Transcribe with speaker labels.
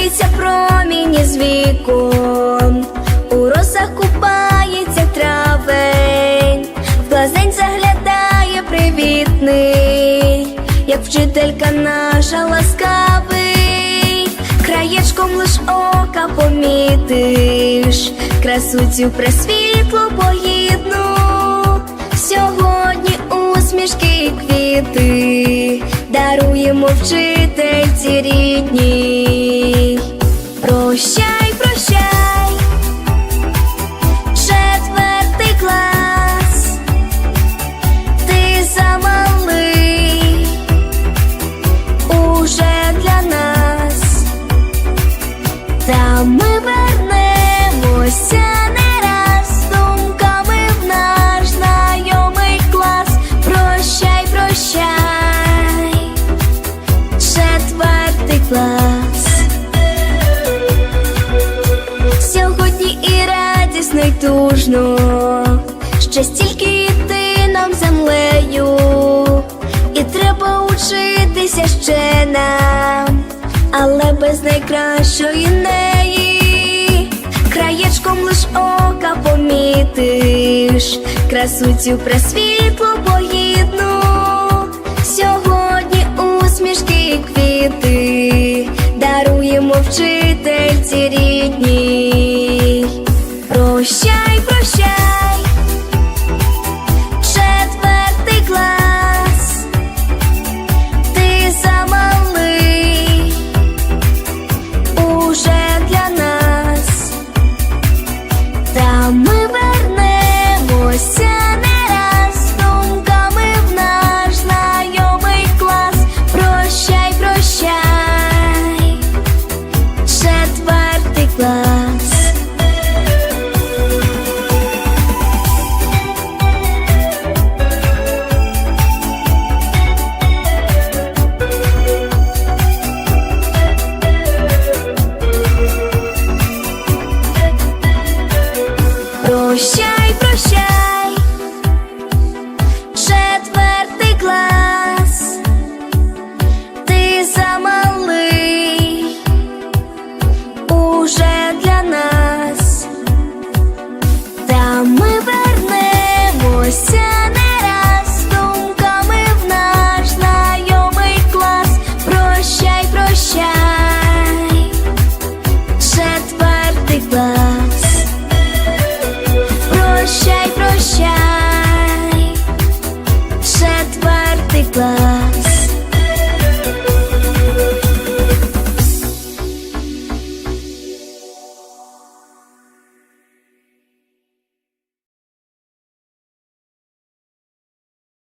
Speaker 1: торкаються проміні з вікон, у росах купається травень, в глазень заглядає привітний, як вчителька наша ласкавий, краєчком лиш ока помітиш, красу цю пресвітлу погідну, сьогодні усмішки і квіти даруємо вчительці рідній. Тужно, ще стільки йти нам землею, і треба учитися ще нам, але без найкращої неї, краєчком лиш ока помітиш, красу цю пресвітлу погідну, Прощай, прощай, четвертий клас, ти замалий уже. share.